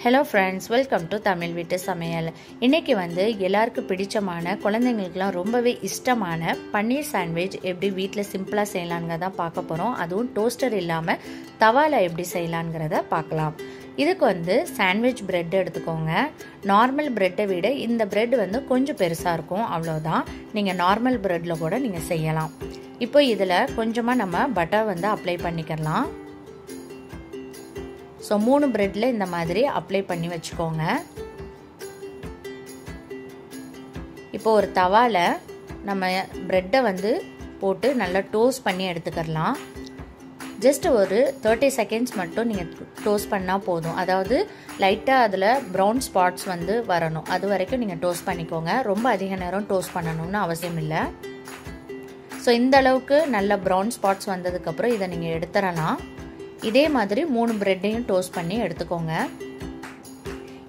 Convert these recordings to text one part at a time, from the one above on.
Hello friends welcome to Tamil Veettu Samayal இன்றைக்கி வந்து எல்லாருக்கும் பிடிச்சமான குழந்தைங்களுக்குலாம் ரொம்பவே இஷ்டமான பன்னீர் சாண்ட்விச் எப்படி வீட்டில் சிம்பிளாக செய்யலாங்கிறத பார்க்க போகிறோம் அதுவும் டோஸ்டர் இல்லாமல் தவாவில் எப்படி செய்யலாங்கிறத பார்க்கலாம். இதுக்கு வந்து சாண்ட்விச் பிரெட் எடுத்துக்கோங்க. நார்மல் பிரெட்டை விட இந்த பிரெட் வந்து கொஞ்சம் பெருசாக இருக்கும். அவ்வளோதான் நீங்கள் நார்மல் பிரெட்டில் கூட நீங்கள் செய்யலாம். இப்போ இதில் கொஞ்சமாக நம்ம பட்டர் வந்து அப்ளை பண்ணிக்கலாம். ஸோ மூணு ப்ரெட்டில் இந்த மாதிரி அப்ளை பண்ணி வச்சுக்கோங்க. இப்போ ஒரு தவாவில் நம்ம ப்ரெட்டை வந்து போட்டு நல்லா டோஸ்ட் பண்ணி எடுத்துக்கிறலாம். ஜஸ்ட் ஒரு தேர்ட்டி செகண்ட்ஸ் மட்டும் நீங்கள் டோஸ்ட் பண்ணால் போதும். அதாவது லைட்டாக அதில் ப்ரௌன் ஸ்பாட்ஸ் வந்து வரணும். அது வரைக்கும் நீங்கள் டோஸ்ட் பண்ணிக்கோங்க. ரொம்ப அதிக நேரம் டோஸ்ட் பண்ணணும்னு அவசியம் இல்லை. ஸோ இந்த அளவுக்கு நல்ல ப்ரௌன் ஸ்பாட்ஸ் வந்ததுக்கப்புறம் இதை நீங்கள் எடுத்துடலாம். இதே மாதிரி மூணு ப்ரெட்டையும் டோஸ்ட் பண்ணி எடுத்துக்கோங்க.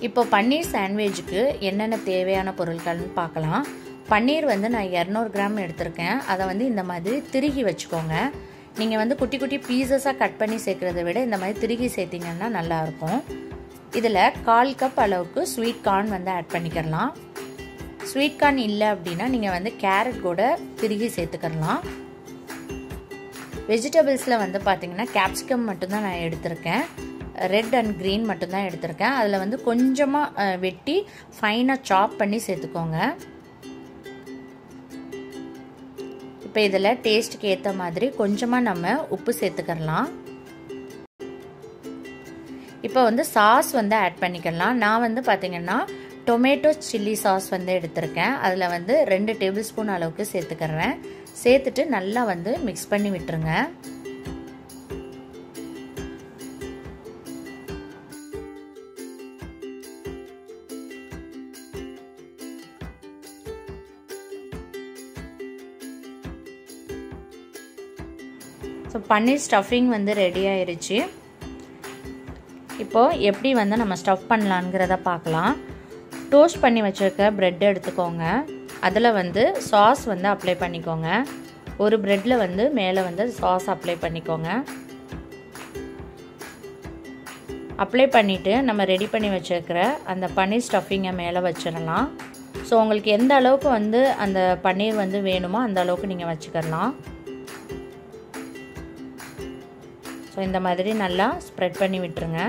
இப்போ பன்னீர் சாண்ட்விச்சுக்கு என்னென்ன தேவையான பொருட்கள்னு பார்க்கலாம். பன்னீர் வந்து நான் இரநூறு கிராம் எடுத்திருக்கேன். அதை வந்து இந்த மாதிரி திருகி வச்சுக்கோங்க. நீங்கள் வந்து குட்டி குட்டி பீசஸாக கட் பண்ணி சேர்க்குறத விட இந்த மாதிரி திருகி சேர்த்திங்கன்னா நல்லாயிருக்கும் இதில் கால் கப் அளவுக்கு ஸ்வீட் கார்ன் வந்து ஆட் பண்ணிக்கிறலாம் ஸ்வீட் கார்ன் இல்லை அப்படின்னா நீங்கள் வந்து கேரட் கூட திருகி சேர்த்துக்கலாம். வெஜிடபிள்ஸில் வந்து பார்த்தீங்கன்னா கேப்சிகம் மட்டும்தான் நான் எடுத்திருக்கேன். ரெட் அண்ட் க்ரீன் மட்டும்தான் எடுத்திருக்கேன். அதில் வந்து கொஞ்சமாக வெட்டி ஃபைனாக சாப் பண்ணி சேர்த்துக்கோங்க. இப்போ இதில் டேஸ்ட்டுக்கு ஏற்ற மாதிரி கொஞ்சமாக நம்ம உப்பு சேர்த்துக்கலாம் இப்போ வந்து சாஸ் வந்து ஆட் பண்ணிக்கலாம். நான் வந்து பார்த்தீங்கன்னா டொமேட்டோ சில்லி சாஸ் வந்து எடுத்திருக்கேன். அதில் வந்து ரெண்டு டேபிள் ஸ்பூன் அளவுக்கு சேர்த்துக்கிறேன். சேர்த்துட்டு நல்லா வந்து மிக்ஸ் பண்ணி விட்டுருங்க. ஸோ பன்னீர் ஸ்டஃபிங் வந்து ரெடி ஆயிடுச்சு இப்போது எப்படி வந்து நம்ம ஸ்டஃப் பண்ணலாங்கிறத பார்க்கலாம். டோஸ்ட் பண்ணி வச்சுருக்க ப்ரெட் எடுத்துக்கோங்க. அதில் வந்து சாஸ் வந்து அப்ளை பண்ணிக்கோங்க. ஒரு ப்ரெட்டில் வந்து மேலே வந்து சாஸ் அப்ளை பண்ணிக்கோங்க. அப்ளை பண்ணிவிட்டு நம்ம ரெடி பண்ணி வச்சுருக்கிற அந்த பன்னீர் ஸ்டஃபிங்கை மேலே வச்சிடலாம். ஸோ உங்களுக்கு எந்த அளவுக்கு வந்து அந்த பன்னீர் வந்து வேணுமோ அந்த அளவுக்கு நீங்கள் வச்சுக்கலாம். ஸோ இந்த மாதிரி நல்லா ஸ்ப்ரெட் பண்ணி விட்டுருங்க.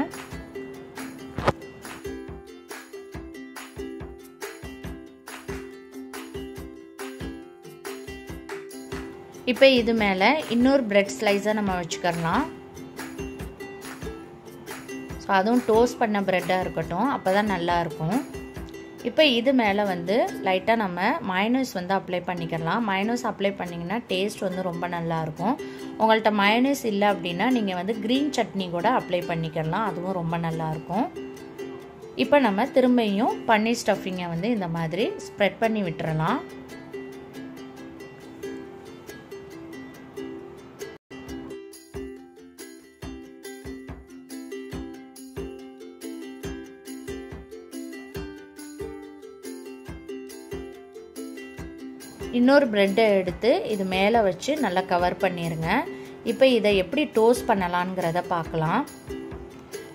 இப்போ இது மேலே இன்னொரு பிரெட் ஸ்லைஸை நம்ம வச்சுக்கலாம் ஸோ அதுவும் டோஸ்ட் பண்ண ப்ரெட்டாக இருக்கட்டும் அப்போ தான் நல்லாயிருக்கும் இப்போ இது மேலே வந்து லைட்டாக நம்ம மயனோஸ் வந்து அப்ளை பண்ணிக்கலாம் மயனோஸ் அப்ளை பண்ணிங்கன்னா டேஸ்ட் வந்து ரொம்ப நல்லாயிருக்கும் உங்கள்கிட்ட மயனோஸ் இல்லை அப்படின்னா நீங்கள் வந்து க்ரீன் சட்னி கூட அப்ளை பண்ணிக்கலாம் அதுவும் ரொம்ப நல்லாயிருக்கும் இப்போ நம்ம திரும்பியும் பன்னீர் ஸ்டஃபிங்கை வந்து இந்த மாதிரி ஸ்ப்ரெட் பண்ணி விட்டுறலாம். இன்னொரு ப்ரெட்டை எடுத்து இது மேலே வச்சு நல்லா கவர் பண்ணிடுங்க இப்போ இதை எப்படி டோஸ்ட் பண்ணலாங்கிறத பார்க்கலாம்.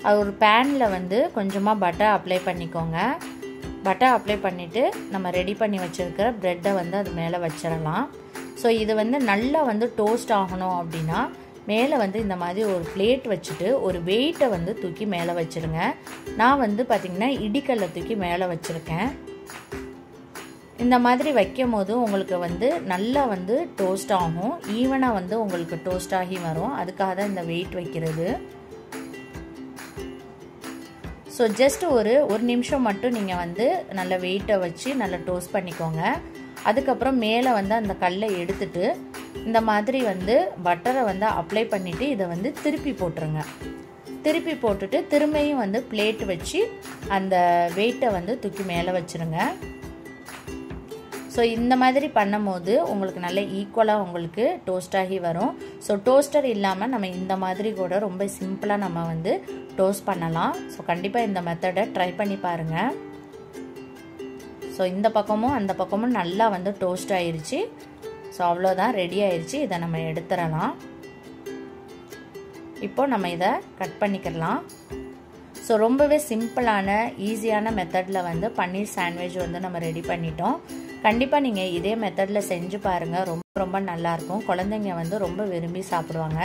அது ஒரு பேனில் வந்து கொஞ்சமாக பட்டர் அப்ளை பண்ணிக்கோங்க. பட்டர் அப்ளை பண்ணிவிட்டு நம்ம ரெடி பண்ணி வச்சுருக்கிற ப்ரெட்டை வந்து அது மேலே வச்சிடலாம். ஸோ இது வந்து நல்லா வந்து டோஸ்ட் ஆகணும் அப்படின்னா மேலே வந்து இந்த மாதிரி ஒரு பிளேட் வச்சுட்டு ஒரு வெயிட்டை வந்து தூக்கி மேலே வச்சுருங்க. நான் வந்து பார்த்திங்கன்னா இடிக்கல்லை தூக்கி மேலே வச்சுருக்கேன். இந்த மாதிரி வைக்கும் போது உங்களுக்கு வந்து நல்லா வந்து டோஸ்ட் ஆகும். ஈவனாக வந்து உங்களுக்கு டோஸ்ட் ஆகி வரும். அதுக்காக தான் இந்த வெயிட் வைக்கிறது. ஸோ ஜஸ்ட் ஒரு ஒரு நிமிஷம் மட்டும் நீங்கள் வந்து நல்ல வெயிட்டை வச்சு நல்லா டோஸ்ட் பண்ணிக்கோங்க. அதுக்கப்புறம் மேலே வந்து அந்த கல்லை எடுத்துட்டு இந்த மாதிரி வந்து பட்டரை வந்து அப்ளை பண்ணிவிட்டு இதை வந்து திருப்பி போட்டுருங்க. திருப்பி போட்டுட்டு திரும்பியும் வந்து பிளேட் வச்சு அந்த வெயிட்டை வந்து தூக்கி மேலே வச்சுருங்க. ஸோ இந்த மாதிரி பண்ணும்போது உங்களுக்கு நல்ல ஈக்குவலாக உங்களுக்கு டோஸ்ட் ஆகி வரும். ஸோ டோஸ்டர் இல்லாமல் நம்ம இந்த மாதிரி கூட ரொம்ப சிம்பிளாக நம்ம வந்து டோஸ்ட் பண்ணலாம். ஸோ கண்டிப்பாக இந்த மெத்தடை ட்ரை பண்ணி பாருங்கள் ஸோ இந்த பக்கமும் அந்த பக்கமும் நல்லா வந்து டோஸ்ட் ஆயிடுச்சு ஸோ அவ்வளோதான் ரெடி ஆயிடுச்சு இதை நம்ம எடுத்துடலாம். இப்போ நம்ம இதை கட் பண்ணிக்கலாம் ஸோ ரொம்பவே சிம்பிளான ஈஸியான மெத்தடில் வந்து பன்னீர் சாண்ட்விச் வந்து நம்ம ரெடி பண்ணிட்டோம். கண்டிப்பாக நீங்கள் இதே மெத்தடில் செஞ்சு பாருங்கள் ரொம்ப ரொம்ப நல்லாயிருக்கும். குழந்தைங்க வந்து ரொம்ப விரும்பி சாப்பிடுவாங்க.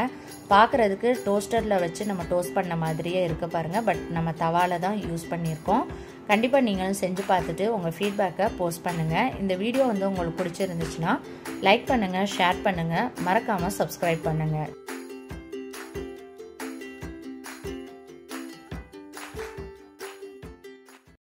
பார்க்குறதுக்கு டோஸ்டரில் வச்சு நம்ம டோஸ்ட் பண்ண மாதிரியே இருக்க பாருங்கள் பட் நம்ம தவாவில் தான் யூஸ் பண்ணியிருக்கோம். கண்டிப்பாக நீங்களும் செஞ்சு பார்த்துட்டு உங்கள் ஃபீட்பேக்கை போஸ்ட் பண்ணுங்கள் இந்த வீடியோ வந்து உங்களுக்கு பிடிச்சிருந்துச்சுன்னா லைக் பண்ணுங்கள் ஷேர் பண்ணுங்கள் மறக்காமல் சப்ஸ்கிரைப் பண்ணுங்கள்